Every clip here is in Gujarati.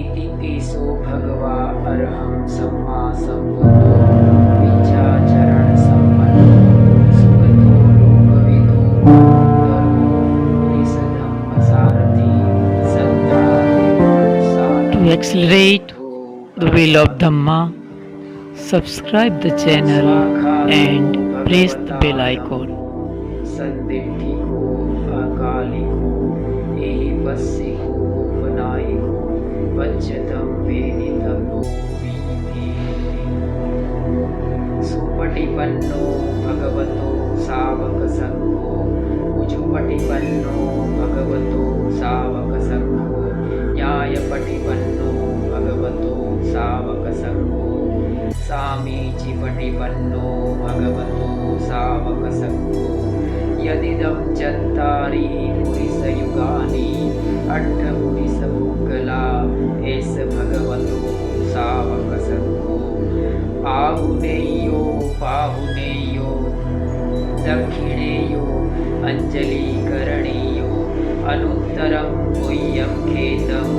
इति केशो भगवा अरहं सम्मा सम्बुद्धो विद्याचरण सम्पन्नो सुगतो लोकविदो धर्मो निसधम्मसारथि To accelerate the wheel of Dhamma, subscribe the channel and press the bell icon. संदिग्धिको अकालिको एहि पस्सिको बनायिको पञ्चतं वेदितो सुपटिपन्नो भगवतो सावकसङ्गो उजुपटिपन्नो भगवतो सावकसर्भो न्यायपटिपन्नो भगवतो सावकसर्भो सामीचिपटिपन्नो भगवतो सावकसङ्गो यदिदं चत्तारि पुरिसयुगानि अण्ठिस ಲಾಭೇಶ ಭಗವತೋ ಸಾವಕ ಸಂಗೋ ಆಹುನೇಯೋ ಪಾಹುನೇಯೋ ದಕ್ಷಿಣೇಯೋ ಅಂಜಲೀಕರಣೀಯೋ ಅನುತ್ತರಂ ಕೊಯ್ಯಂ ಖೇತಂ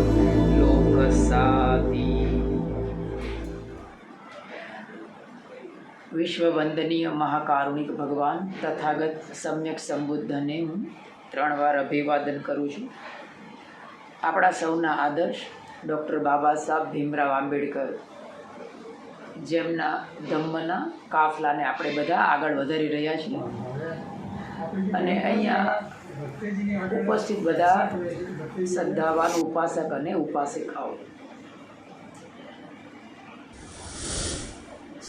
લોકસાદી વિશ્વવંદનીય મહાકારુણિક ભગવાન તથાગત સમ્યક સંબુદ્ધને હું ત્રણ વાર અભિવાદન કરું છું। આપણા સૌના આદર્શ ડૉક્ટર બાબા સાહેબ ભીમરાવ આંબેડકર જેમના ધમ્મના કાફલાને આપણે બધા આગળ વધારી રહ્યા છીએ. અને અહીંયા ઉપસ્થિત બધા શ્રદ્ધાવાન ઉપાસક અને ઉપાસિકાઓ.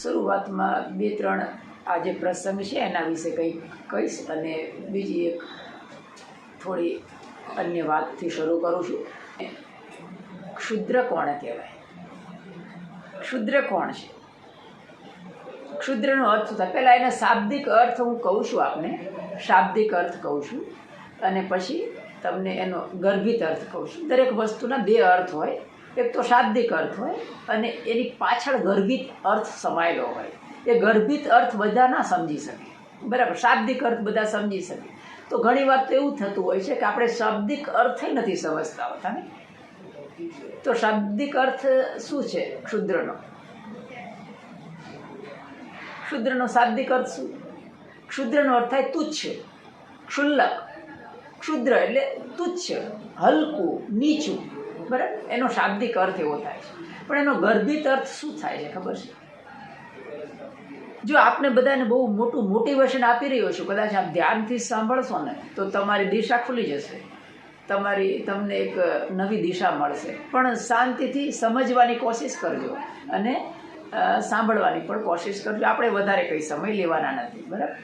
શરૂઆતમાં બે, ત્રણ આ જે પ્રસંગ છે એના વિશે કંઈક કહીશ અને બીજી એક થોડી અન્ય વાતથી શરૂ કરું છું. ક્ષુદ્ર કોણે કહેવાય? ક્ષુદ્ર કોણ છે? ક્ષુદ્રનો અર્થ થાય. પહેલાં એના શાબ્દિક અર્થ હું કહું છું આપને. શાબ્દિક અર્થ કહું છું. અને પછી તમને એનો ગર્ભિત અર્થ કહું છું. દરેક વસ્તુના બે અર્થ હોય. એક તો શાબ્દિક અર્થ હોય અને એની પાછળ ગર્ભિત અર્થ સમાયેલો હોય. એ ગર્ભિત અર્થ બધા ના સમજી શકે. બરાબર? શાબ્દિક અર્થ બધા સમજી શકે. તો ઘણી વાર તો એવું થતું હોય છે કે આપણે શાબ્દિક અર્થ નથી સમજતા હોતા ને? તો શાબ્દિક અર્થ શું છે ક્ષુદ્રનો? ક્ષુદ્રનો શાબ્દિક અર્થ શું? ક્ષુદ્રનો અર્થ થાય તુચ્છ, ક્ષુલ્લક. ક્ષુદ્ર એટલે તુચ્છ, હલકું, નીચું. બરાબર? એનો શાબ્દિક અર્થ એવો થાય છે. પણ એનો ગર્ભિત અર્થ શું થાય છે ખબર છે? જો આપને બધાને બહુ મોટું મોટિવેશન આપી રહ્યો છું, કદાચ આપ ધ્યાનથી સાંભળશો ને, તો તમારી દિશા ખુલી જશે. તમારી, તમને એક નવી દિશા મળશે. પણ શાંતિથી સમજવાની કોશિશ કરજો અને સાંભળવાની પણ કોશિશ કરજો. આપણે વધારે કંઈ સમય લેવાના નથી, બરાબર?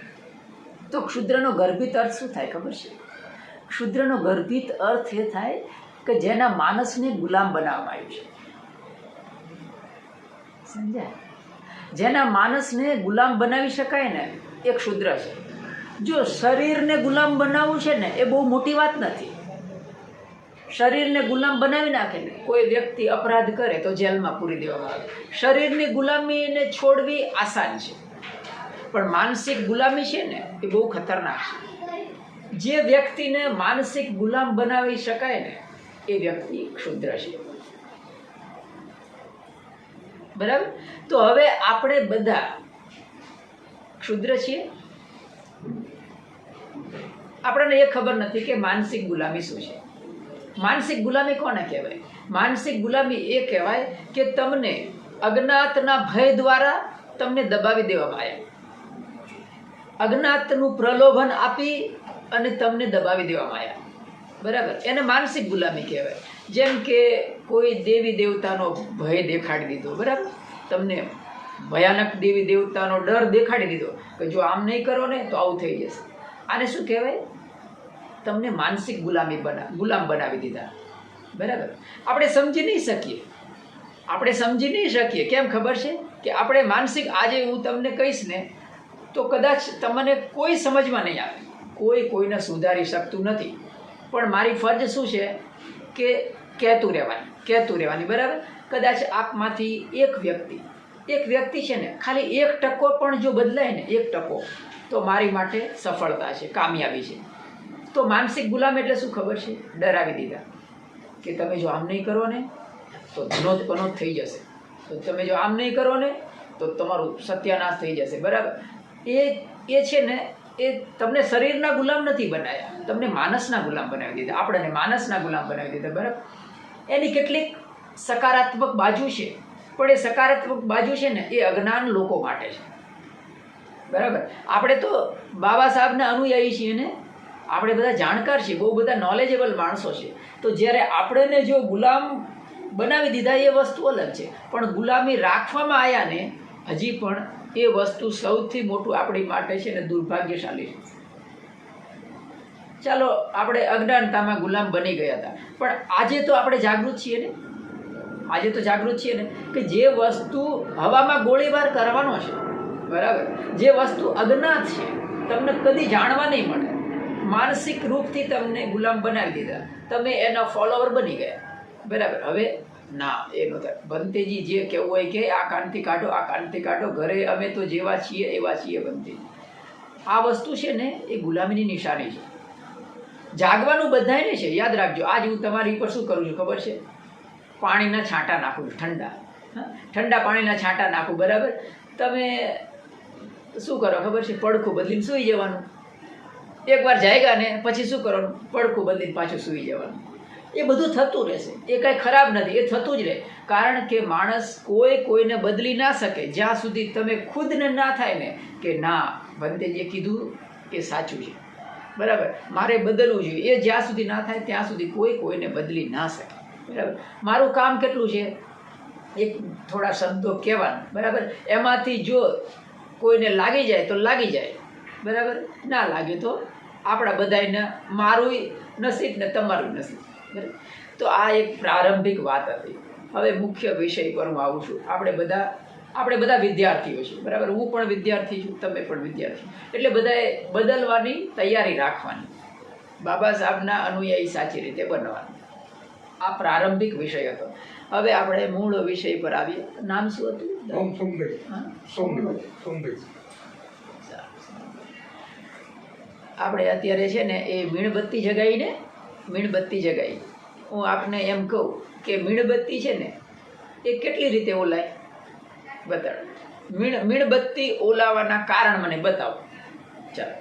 તો ક્ષુદ્રનો ગર્ભિત અર્થ શું થાય, ખબર છે? ક્ષુદ્રનો ગર્ભિત અર્થ એ થાય કે જેના માનસને ગુલામ બનાવવામાં આવ્યું છે. સમજાય? જેના માણસને ગુલામ બનાવી શકાય ને એ ક્ષુદ્ર છે. જો શરીરને ગુલામ બનાવવું છે ને, એ બહુ મોટી વાત નથી. શરીરને ગુલામ બનાવી નાખે ને, કોઈ વ્યક્તિ અપરાધ કરે તો જેલમાં પૂરી દેવામાં આવે. શરીરની ગુલામીને છોડવી આસાન છે. પણ માનસિક ગુલામી છે ને, એ બહુ ખતરનાક છે. જે વ્યક્તિને માનસિક ગુલામ બનાવી શકાય ને, એ વ્યક્તિ ક્ષુદ્ર છે. બરાબર? તો હવે આપણે બધા ક્ષુદ્ર છીએ. આપણને એ ખબર નથી કે માનસિક ગુલામી શું છે. માનસિક ગુલામી કોને કહેવાય? માનસિક ગુલામી એ કહેવાય કે તમને અજ્ઞાતના ભય દ્વારા તમને દબાવી દેવામાં આવ્યા. અજ્ઞાતનું પ્રલોભન આપી અને તમને દબાવી દેવામાં આવ્યા. બરાબર? એને માનસિક ગુલામી કહેવાય. જેમ કે કોઈ દેવી દેવતાનો ભય દેખાડી દીધો, બરાબર? તમને ભયાનક દેવી દેવતાનો ડર દેખાડી દીધો કે જો આમ નહીં કરો ને તો આવું થઈ જશે. આને શું કહેવાય? તમને માનસિક ગુલામી બના, ગુલામ બનાવી દીધા. બરાબર? આપણે સમજી નહીં શકીએ. આપણે સમજી નહીં શકીએ. કેમ ખબર છે? કે આપણે માનસિક, આજે હું તમને કહીશ ને, તો કદાચ તમને કોઈ સમજમાં નહીં આવે. કોઈ કોઈને સુધારી શકતું નથી. પણ મારી ફરજ શું છે? કે કહેતું રહેવાની કહેતું રહેવાની, બરાબર? કદાચ આપમાંથી એક વ્યક્તિ એક વ્યક્તિ છે ને, ખાલી એક ટકો પણ જો બદલાય ને, એક ટકો, તો મારી માટે સફળતા છે, કામયાબી છે. તો માનસિક ગુલામ એટલે શું ખબર છે? ડરાવી દીધા. કે તમે જો આમ નહીં કરો ને, તો ધનોત્પન્નો થઈ જશે. તો તમે જો આમ નહીં કરો ને, તો તમારું સત્યાનાશ થઈ જશે, બરાબર? એ એ છે ને, એ તમને શરીરના ગુલામ નથી બનાવ્યા તમને માનસના ગુલામ બનાવી દીધા. આપણને માનસના ગુલામ બનાવી દીધા, બરાબર? એની કેટલીક સકારાત્મક બાજુ છે. પણ એ સકારાત્મક બાજુ છે ને એ અજ્ઞાન લોકો માટે છે. બરાબર? આપણે તો બાબા સાહેબના અનુયાયી છીએ ને. આપણે બધા જાણકાર છીએ. બહુ બધા નોલેજેબલ માણસો છે. તો જ્યારે આપણને જો ગુલામ બનાવી દીધા એ વસ્તુ અલગ છે. પણ ગુલામી રાખવામાં આવ્યા ને, હજી પણ એ વસ્તુ સૌથી મોટું આપણી માટે છે ને દુર્ભાગ્યશાળી છે. ચાલો, આપણે અજ્ઞાનતામાં ગુલામ બની ગયા હતા. પણ આજે તો આપણે જાગૃત છીએ ને? આજે તો જાગૃત છીએ ને? કે જે વસ્તુ હવામાં ગોળીબાર કરવાનો છે, બરાબર? જે વસ્તુ અજ્ઞાત છે, તમને કદી જાણવા નહીં મળે. માનસિક રૂપથી તમને ગુલામ બનાવી દીધા. તમે એના ફોલોવર બની ગયા. બરાબર? હવે ના, એ નહોતા. ભંતેજી જે કહેવું હોય કે આ કાનથી કાઢો, આ કાનથી કાઢો, ઘરે અમે તો જેવા છીએ એવા છીએ બંતેજી. આ વસ્તુ છે ને, એ ગુલામીની નિશાની છે. જાગવાનું બધાયને છે, યાદ રાખજો. આજ હું તમારી ઉપર શું કરું છું, ખબર છે? પાણીના છાંટા નાખું છું, ઠંડા? ઠંડા પાણીના છાંટા નાખું, બરાબર? તમે શું કરો, ખબર છે? પડખું બદલીને સૂઈ જવાનું. એકવાર જાયગા ને પછી શું કરવાનું? પડખું બદલીને પાછું સૂઈ જવાનું. એ બધું થતું રહેશે. એ કાંઈ ખરાબ નથી, એ થતું જ રહે. કારણ કે માણસ કોઈ કોઈને બદલી ના શકે. જ્યાં સુધી તમે ખુદને ના થાય ને, કે ના જે કીધું એ સાચું છે. બરાબર? મારે બદલવું જોઈએ. એ જ્યાં સુધી ના થાય, ત્યાં સુધી કોઈ કોઈને બદલી ના શકે. બરાબર? મારું કામ કેટલું છે? એક થોડા શબ્દો કહેવાના. બરાબર? એમાંથી જો કોઈને લાગી જાય તો લાગી જાય. બરાબર? ના લાગે તો આપણા બધાને મારું નસીબ ને તમારું નસીબ. બરાબર? તો આ એક પ્રારંભિક વાત હતી. હવે મુખ્ય વિષય પર હું આવું છું. આપણે બધા આપણે બધા વિદ્યાર્થીઓ છીએ બરાબર? હું પણ વિદ્યાર્થી છું તમે પણ વિદ્યાર્થી એટલે બધાએ બદલવાની તૈયારી રાખવાની. બાબા સાહેબના અનુયાયી સાચી રીતે બનવાનું. આ પ્રારંભિક વિષય હતો. હવે આપણે મૂળ વિષય પર આવીએ. નામ શું હતું? આપણે અત્યારે છે ને એ મીણબત્તી જગાવીને મીણબત્તી જગાવી હું આપને એમ કહું કે મીણબત્તી છે ને એ કેટલી રીતે ઓલાય? બતાડો. મીણ મીણબત્તી ઓલાવાના કારણ મને બતાવો. ચાલો.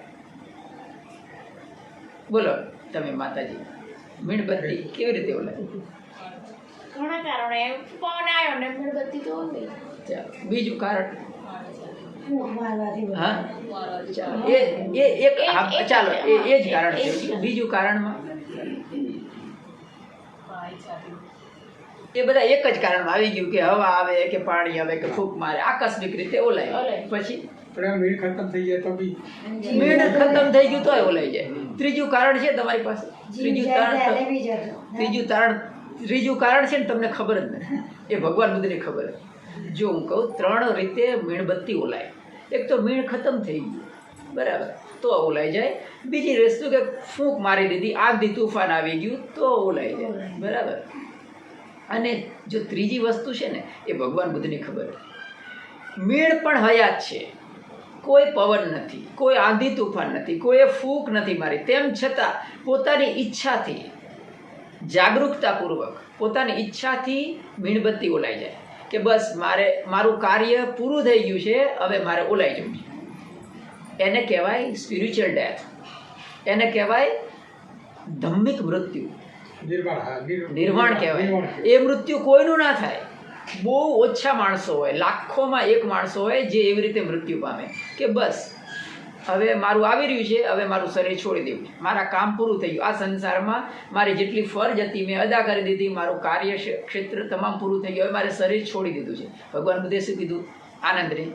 બોલો તમે માતાજી. મીણબત્તી કેવી રીતે ઓલાય? ઘણા કારણે પવન આવ્યો ને મીણબત્તી તો ઓલી. ચાલો બીજું કારણ? હા? ચાલો એ એ એક ચાલો એ એ જ કારણ છે. બીજું કારણમાં? એ બધા એક જ કારણમાં આવી ગયું કે હવા આવે કે પાણી આવે કે ફૂંક મારે. આકસ્મિક રીતે ઓલાય. ઓલાય. પછી? મીણ ખતમ થઈ જાય તો બી. મીણ ખતમ થઈ ગયું તોય ઓલાઈ જાય. ત્રીજું કારણ છે તમારી પાસે? ત્રીજું તારણ ત્રીજું તારણ ત્રીજું કારણ છે ને તમને ખબર જ નથી. એ ભગવાન બુદ્ધને ખબર છે. જો હું કહું ત્રણ રીતે મીણબત્તી ઓલાય. એક તો મીણ ખતમ થઈ ગયું. બરાબર. તો ઓલાઈ જાય. બીજી રસ્તુ કે ફૂંક મારી દીધી આગથી તુફાન આવી ગયું તો ઓલાઈ જાય. બરાબર. અને જો ત્રીજી વસ્તુ છે ને, એ ભગવાન બુદ્ધની ખબર. મેળ પણ હયાત છે. કોઈ પવન નથી, કોઈ આંધી તુફાન નથી, કોઈએ ફૂંક નથી મારી. તેમ છતાં પોતાની ઈચ્છાથી, જાગૃતતાપૂર્વક પોતાની ઈચ્છાથી મીણબત્તી ઓલાઈ જાય કે બસ મારે, મારું કાર્ય પૂરું થઈ ગયું છે, હવે મારે ઓલાઈ જવું છે. એને કહેવાય સ્પિરિચ્યુઅલ ડેથ એને કહેવાય ધમ્મિક મૃત્યુ. નિર્વાણ કહેવાય. એ મૃત્યુ કોઈનું ના થાય. બહુ ઓછા માણસો હોય લાખોમાં એક માણસો હોય જે એવી રીતે મૃત્યુ પામે. કે બસ હવે મારું આવી રહ્યું છે હવે મારું શરીર છોડી દેવું છે. મારા કામ પૂરું થઈ ગયું. આ સંસારમાં મારી જેટલી ફરજ હતી મેં અદા કરી દીધી મારું કાર્ય ક્ષેત્ર તમામ પૂરું થઈ ગયું. હવે મારે શરીર છોડી દીધું છે. ભગવાન બુદ્ધે શું કીધું? આનંદ રે.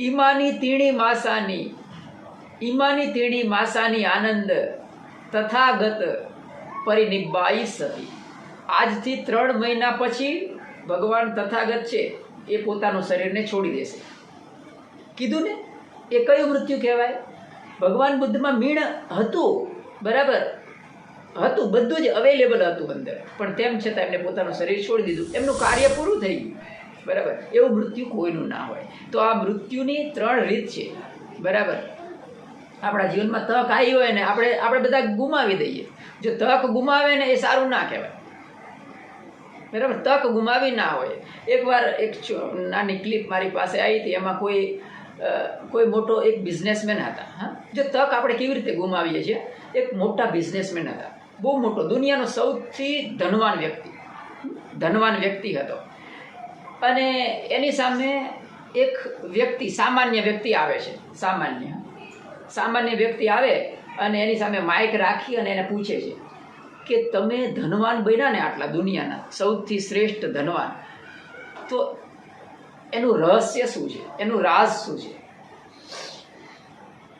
ઈમાની તીણી માસાની ઈમાની તીણી માસાની આનંદ તથાગત પરિનિબ્બાઈ સતી. આજથી ત્રણ મહિના પછી ભગવાન તથાગત છે, એ પોતાનું શરીરને છોડી દેશે. કીધું ને? એ કયું મૃત્યુ કહેવાય? ભગવાન બુદ્ધમાં મીણ હતું, બરાબર? હતું, બધું જ અવેલેબલ હતું અંદર. પણ તેમ છતાં એમને પોતાનું શરીર છોડી દીધું. એમનું કાર્ય પૂરું થઈ ગયું. બરાબર? એવું મૃત્યુ કોઈનું ના હોય. તો આ મૃત્યુની ત્રણ રીત છે. બરાબર? આપણા જીવનમાં તક આવી હોય ને આપણે આપણે બધા ગુમાવી દઈએ. જો તક ગુમાવે ને એ સારું ના કહેવાય. બરાબર? તક ગુમાવી ના હોય. એકવાર એક નાની ક્લિપ મારી પાસે આવી હતી, એમાં કોઈ કોઈ મોટો એક બિઝનેસમેન હતા, હા? જો તક આપણે કેવી રીતે ગુમાવીએ છીએ? એક મોટા બિઝનેસમેન હતા. બહુ મોટો, દુનિયાનો સૌથી ધનવાન વ્યક્તિ. ધનવાન વ્યક્તિ હતો. અને એની સામે એક વ્યક્તિ, સામાન્ય વ્યક્તિ આવે છે. સામાન્ય સામાન્ય વ્યક્તિ આવે અને એની સામે માઇક રાખી અને એને પૂછે છે કે તમે ધનવાન બન્યા ને આટલા દુનિયાના સૌથી શ્રેષ્ઠ ધનવાન. તો એનું રહસ્ય શું છે? એનું રાજ શું છે?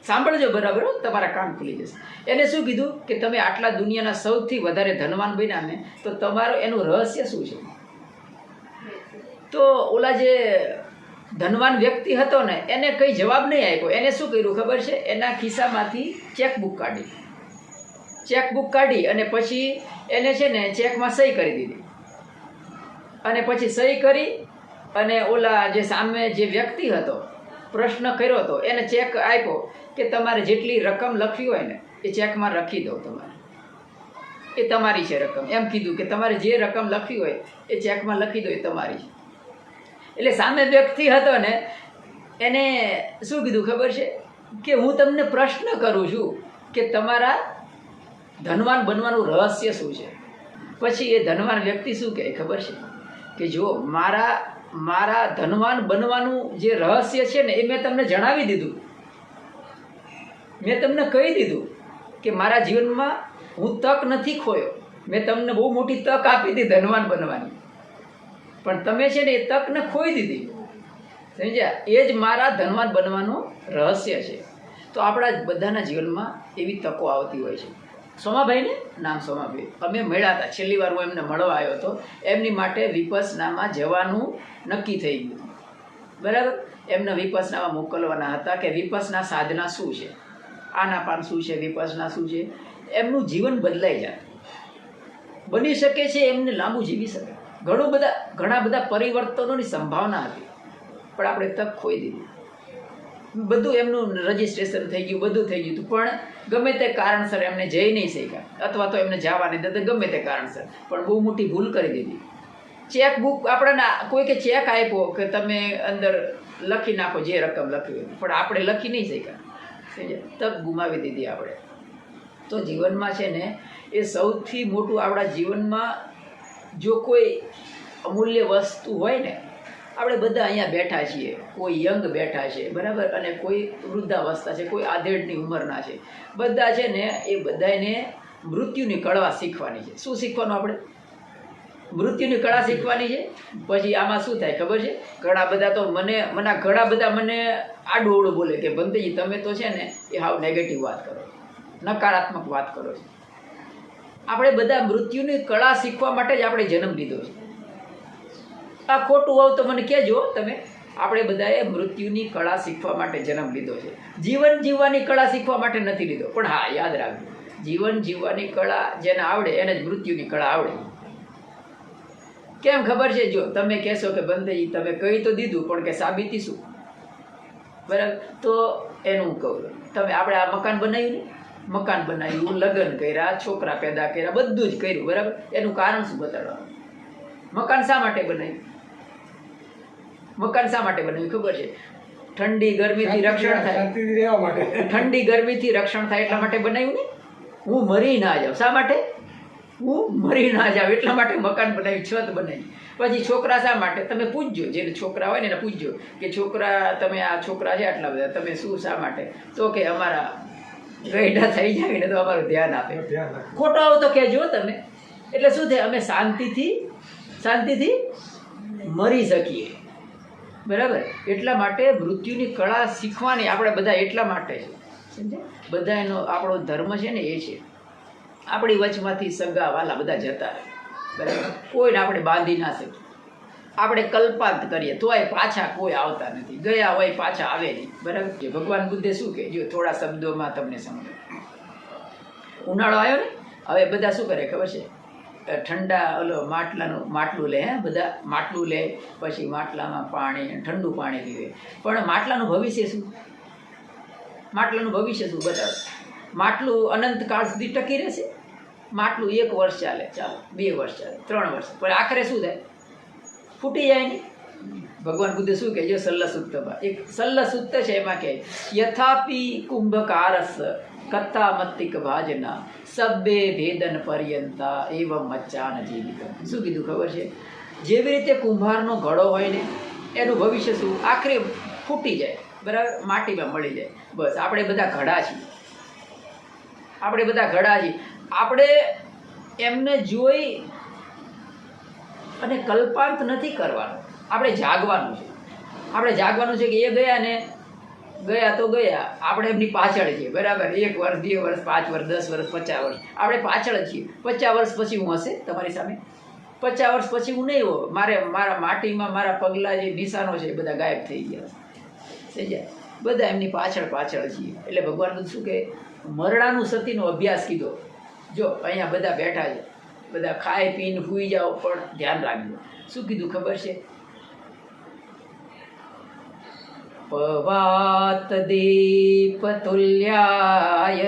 સાંભળજો બરાબર તમારા કામ ખુલી જશે. એને શું કીધું? કે તમે આટલા દુનિયાના સૌથી વધારે ધનવાન બન્યા ને, તો તમારું એનું રહસ્ય શું છે? તો ઓલા જે ધનવાન વ્યક્તિ હતો ને, એને કંઈ જવાબ નહીં આપ્યો. એને શું કર્યું ખબર છે? એના ખિસ્સામાંથી ચેકબુક કાઢી. ચેકબુક કાઢી અને પછી એને છે ને ચેકમાં સહી કરી દીધી. અને પછી સહી કરી અને ઓલા જે સામે જે વ્યક્તિ હતો, પ્રશ્ન કર્યો હતો, એને ચેક આપ્યો કે તમારે જેટલી રકમ લખવી હોય ને, એ ચેકમાં લખી દો તમારે. એ તમારી છે રકમ. એમ કીધું કે તમારે જે રકમ લખવી હોય, એ ચેકમાં લખી દો, એ તમારી છે. એટલે સામે વ્યક્તિ હતો ને, એને શું કીધું ખબર છે? કે હું તમને પ્રશ્ન કરું છું કે તમારા ધનવાન બનવાનું રહસ્ય શું છે? પછી એ ધનવાન વ્યક્તિ શું કહે ખબર છે? કે જો મારા મારા ધનવાન બનવાનું જે રહસ્ય છે ને, એ મેં તમને જણાવી દીધું. મેં તમને કહી દીધું કે મારા જીવનમાં હું તક નથી ખોયો. મેં તમને બહુ મોટી તક આપી હતી ધનવાન બનવાની. પણ તમે છે ને એ તકને ખોઈ દીધી. સમજ્યા? એ જ મારા ધનવાન બનવાનું રહસ્ય છે. તો આપણા બધાના જીવનમાં એવી તકો આવતી હોય છે. સોમાભાઈને? નામ સોમાભાઈ. અમે મળ્યા હતા. છેલ્લી વાર હું એમને મળવા આવ્યો હતો. એમની માટે વિપસનામાં જવાનું નક્કી થઈ ગયું. બરાબર? એમને વિપસનામાં મોકલવાના હતા કે વિપસના સાધના શું છે? આના પાન શું છે? વિપસના શું છે? એમનું જીવન બદલાઈ જાય. બની શકે છે, એમને લાંબુ જીવી શકે. ઘણું બધા, ઘણા બધા પરિવર્તનોની સંભાવના હતી. પણ આપણે તક ખોઈ દીધી. બધું એમનું રજિસ્ટ્રેશન થઈ ગયું, બધું થઈ ગયું પણ ગમે તે કારણસર એમને જઈ નહીં શક્યા. અથવા તો એમને જવા નહીં દેતા, ગમે તે કારણસર. પણ બહુ મોટી ભૂલ કરી દીધી. ચેક બુક આપણને કોઈ કે ચેક આપ્યો કે તમે અંદર લખી નાખો જે રકમ લખી પણ આપણે લખી નહીં શક્યા. તક ગુમાવી દીધી આપણે. તો જીવનમાં છે ને, એ સૌથી મોટું આપણા જીવનમાં જો કોઈ અમૂલ્ય વસ્તુ હોય ને, આપણે બધા અહીંયા બેઠા છીએ, કોઈ યંગ બેઠા છે, બરાબર? અને કોઈ વૃદ્ધાવસ્થા છે, કોઈ આધેડની ઉંમરના છે. બધા છે ને, એ બધાને મૃત્યુની કળા શીખવાની છે. શું શીખવાનું આપણે? મૃત્યુની કળા શીખવાની છે? પછી આમાં શું થાય ખબર છે? ઘણા બધા તો મને મને ઘણા બધા મને આડું બોલે કે ભંતેજી, તમે તો છે ને, એ હાવ નેગેટિવ વાત કરો. નકારાત્મક વાત કરો છો. આપણે બધા મૃત્યુની કળા શીખવા માટે જ આપણે જન્મ લીધો છે. આ ખોટું હોવ તો મને કહેજો તમે. આપણે બધાએ મૃત્યુની કળા શીખવા માટે જન્મ લીધો છે. જીવન જીવવાની કળા શીખવા માટે નથી લીધો. પણ હા, યાદ રાખજો. જીવન જીવવાની કળા જેને આવડે, એને જ મૃત્યુની કળા આવડે. કેમ ખબર છે? જો તમે કહેશો કે બંદેજી તમે કહી તો દીધું, પણ કે સાબિતી શું? બરાબર? તો એનું હું કહું. તમે, આપણે આ મકાન બનાવ્યું ને? મકાન બનાવ્યું લગ્ન કર્યા છોકરા પેદા કર્યા બધું જ કર્યું બરાબર? એનું કારણ શું બતાડવાનું? મકાન શા માટે બનાવ્યું? મકાન શા માટે બનાવ્યું? ખબર છે? ઠંડી ગરમીથી રક્ષણ થાય. ઠંડી ગરમીથી રક્ષણ થાય એટલા માટે બનાવ્યું ને? હું મરી ના જાઉં. શા માટે? હું મરી ના જાઉં એટલા માટે મકાન બનાવ્યું છત બનાવી. પછી છોકરા શા માટે? તમે પૂછજો. જે છોકરા હોય ને એને પૂછજો કે છોકરા તમે આ છોકરા છે આટલા બધા તમે શું શા માટે? તો કે અમારા ગઈઢા થઈ જાય ને તો અમારું ધ્યાન આપે. ખોટો આવો તો કહેજો તમે. એટલે શું થાય? અમે શાંતિથી શાંતિથી મરી શકીએ. બરાબર? એટલા માટે મૃત્યુની કળા શીખવાની આપણે બધા એટલા માટે છે. બધા એનો આપણો ધર્મ છે ને એ છે. આપણી વચમાંથી સગા વાલા બધા જતા રહે. બરાબર? કોઈને આપણે બાંધી ના શકીએ. આપણે કલ્પાંત કરીએ, તોય પાછા કોઈ આવતા નથી. ગયા હોય પાછા આવે નહીં. બરાબર? છે ભગવાન બુદ્ધે શું કહે જો થોડા શબ્દોમાં તમને સમજો ઉનાળો આવ્યો ને? હવે બધા શું કરે ખબર છે? ઠંડા, ઓલો માટલાનું, માટલું લે, હે? બધા માટલું લે, પછી માટલામાં પાણી ઠંડુ પાણી પીવે. પણ માટલાનું ભવિષ્ય શું? માટલાનું ભવિષ્ય શું? બતાવો. માટલું અનંત કાળ સુધી ટકી રહેશે? માટલું એક વર્ષ ચાલે. ચાલો, બે વર્ષ ચાલે, ત્રણ વર્ષ. પણ આખરે શું થાય? ફૂટી જાય ને? ભગવાન બુદ્ધ શું કહે? છે સલ્લસુત્તમાં એક સલ્લસુત્ત છે એમાં કહે, યથાપી કુંભકારસ કથા મત્તિક ભાજના સબ્બે ભેદન પર્યંતા એવમ મચ્ચાન જીવિત શું કીધું ખબર છે? જેવી રીતે કુંભારનો ઘડો હોય ને, એનું ભવિષ્ય શું? આખરે ફૂટી જાય, બરાબર? માટીમાં મળી જાય. બસ, આપણે બધા ઘડા છીએ. આપણે બધા ઘડા છીએ. આપણે એમને જોઈ અને કલ્પાંત નથી કરવાનું. આપણે જાગવાનું છે. આપણે જાગવાનું છે કે એ ગયા ને ગયા તો ગયા. આપણે એમની પાછળ છીએ. બરાબર? એક વર્ષ, બે વર્ષ, પાંચ વર્ષ, દસ વર્ષ, પચાસ વર્ષ. આપણે પાછળ જ છીએ. પચાસ વર્ષ પછી હું હશે તમારી સામે? પચાસ વર્ષ પછી હું નહીં હોઉં. મારે મારા માટીમાં મારા પગલાં જે નિશાનો છે એ બધા ગાયબ થઈ ગયા. થઈ જાય. બધા એમની પાછળ પાછળ છીએ. એટલે ભગવાન શું કે મરણાનું સતીનો અભ્યાસ કીધો. જો અહીંયા બધા બેઠા છે. બધા ખાય પીને સૂઈ જાઓ, પણ ધ્યાન રાખજો. શું કીધું ખબર છે? પવાત દીપ તુલ્યાય.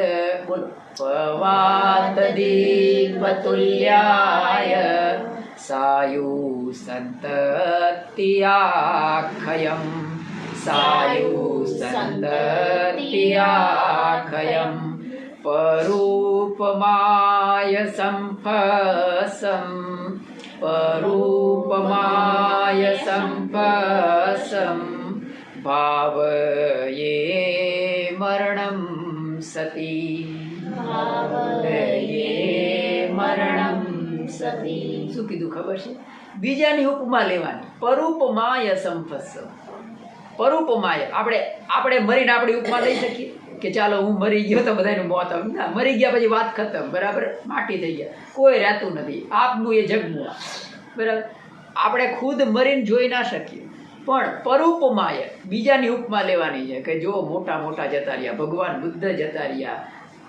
બોલો. પવાત દીપ તુલ્યાય. સાયુ સંતત્યાખયમ. સાયુ સંતત્યાખયમ. પરૂપમાય સંફસમ પરૂપમાય સંફસમ ભાવયે મરણમ સતી ભાવયે મરણમ સતી શું કીધું ખબર છે? બીજાની ઉપમા લેવાની. પરૂપમાય સંફસમ પરૂપમાય. આપણે આપણે મરીને આપણી ઉપમા લઈ શકીએ? કે ચાલો હું મરી ગયો તો બધાનું મોત આવ્યું ના, મરી ગયા પછી વાત ખતમ, બરાબર? માટી થઈ ગયા. કોઈ રહેતું નથી. આપનું એ જગનું બરાબર? આપણે ખુદ મરીને જોઈ ના શકીએ. પણ પરોપમાય બીજાની ઉપમા લેવાની છે કે જો મોટા મોટા જતા રહ્યા ભગવાન બુદ્ધ જતા રહ્યા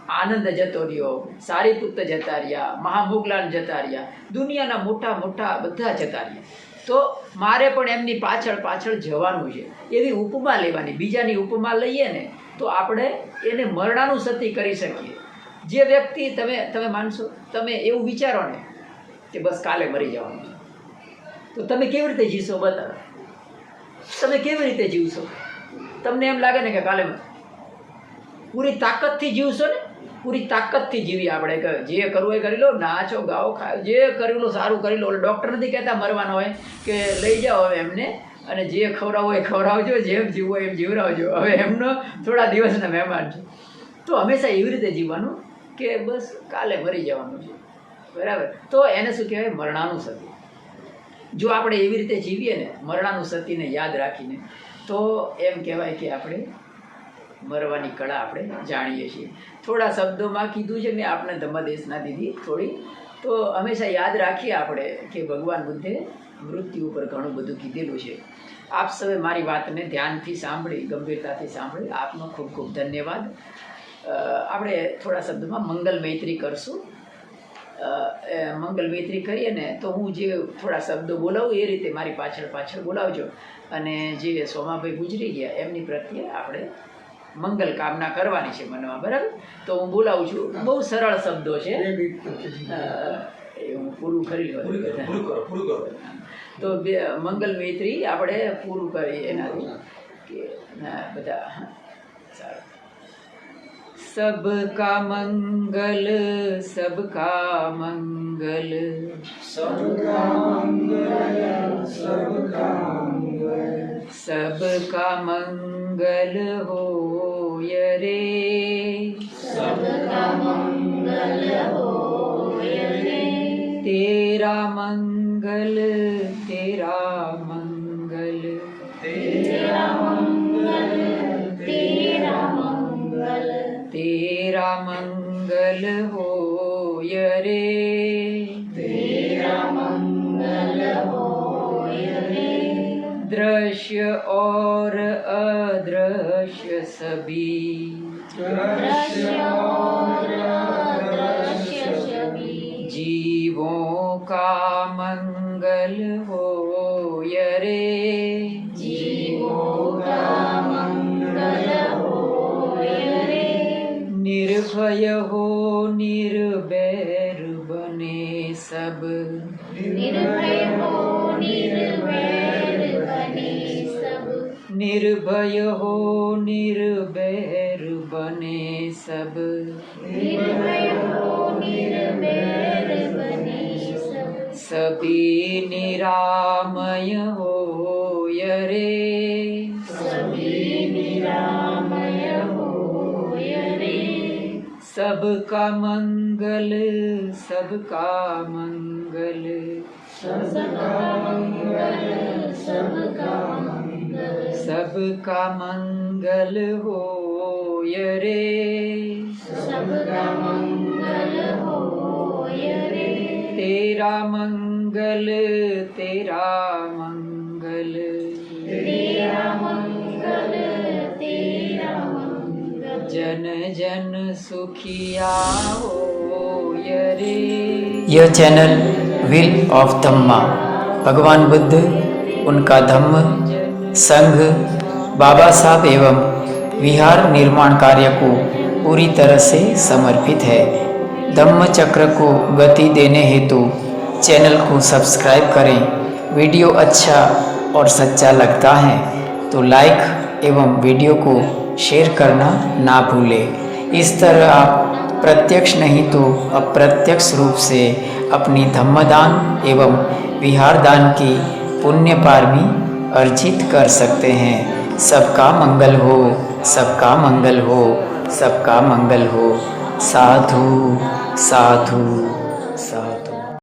આનંદ જતો રહ્યો, સારીપુત્ત જતા રહ્યા મહામુગલાન જતા રહ્યા દુનિયાના મોટા મોટા બધા જતા રહ્યા તો મારે પણ એમની પાછળ પાછળ જવાનું છે. એવી ઉપમા લેવાની, બીજાની ઉપમા લઈએ ને તો આપણે એને મરણાનું સતી કરી શકીએ. જે વ્યક્તિ તમે તમે માનશો, તમે એવું વિચારો ને કે બસ કાલે મરી જવાનું. તો તમે કેવી રીતે જીવશો બતાવો તમે કેવી રીતે જીવશો? તમને એમ લાગે ને કે કાલે પૂરી તાકાતથી જીવશો ને? પૂરી તાકાતથી જીવી આપણે જે કરવું એ કરી લો, નાચો, ગાઓ, ખાઓ, જે કરી લો, સારું કરી લો. ડૉક્ટર નથી કહેતા મરવાનો હોય કે લઈ જાઓ એમને. અને જે ખવડાવવો એ ખવડાવજો, જેમ જીવવો એમ જીવડાવજો. હવે એમનો થોડા દિવસના મહેમાન છે. તો હંમેશા એવી રીતે જીવવાનું કે બસ કાલે મરી જવાનું છે. બરાબર? તો એને શું કહેવાય? મરણાનું સતી જો આપણે એવી રીતે જીવીએ ને મરણાનું સતીને યાદ રાખીને, તો એમ કહેવાય કે આપણે મરવાની કળા આપણે જાણીએ છીએ. થોડા શબ્દોમાં કીધું છે મેં આપણે ધમ્મદેશના દીધી થોડી. તો હંમેશા યાદ રાખીએ આપણે કે ભગવાન બુદ્ધે મૃત્યુ ઉપર ઘણું બધું કીધેલું છે. આપ સૌએ મારી વાતને ધ્યાનથી સાંભળી ગંભીરતાથી સાંભળી. આપનો ખૂબ ખૂબ ધન્યવાદ. આપણે થોડા શબ્દોમાં મંગલ મૈત્રી કરશું. મંગલ મૈત્રી કરીએ ને તો હું જે થોડા શબ્દો બોલાવું એ રીતે મારી પાછળ પાછળ બોલાવજો. અને જે સોમાભાઈ ગુજરી ગયા એમની પ્રત્યે આપણે મંગલ કામના કરવાની છે મનમાં બરાબર? તો હું બોલાવું છું. બહુ સરળ શબ્દો છે. હું પૂરું કરી લઉં. પૂરું કરો પૂરું કરો. તો બે મંગલ મૈત્રી આપણે પૂરું કરીએ એનાથી કે ના બધા સારું. સબકા મંગલ સબકા મંગલ. સબકા મંગલ સબકા રે. તેરા મંગલ जीवों का मंगल हो सबका मंगल सबका मंगल सबका मंगल सबका मंगल सबका मंगल हो रे सबका मंगल होय रे तेरा मंगल तेरा मंगल जन जन सुखिया यह चैनल व्हील ऑफ़ धम्मा भगवान बुद्ध, उनका धम्म, संघ, बाबा साहब एवं विहार निर्माण कार्य को पूरी तरह से समर्पित है। धम्म चक्र को गति देने हेतु चैनल को सब्सक्राइब करें। वीडियो अच्छा और सच्चा लगता है तो लाइक एवं वीडियो को शेयर करना ना भूलें। इस तरह आप प्रत्यक्ष नहीं तो अप्रत्यक्ष रूप से अपनी धम्मदान एवं विहार दान की पुण्य पारमी अर्जित कर सकते हैं। सबका मंगल हो, सबका मंगल हो, सबका मंगल हो। साधु साधु।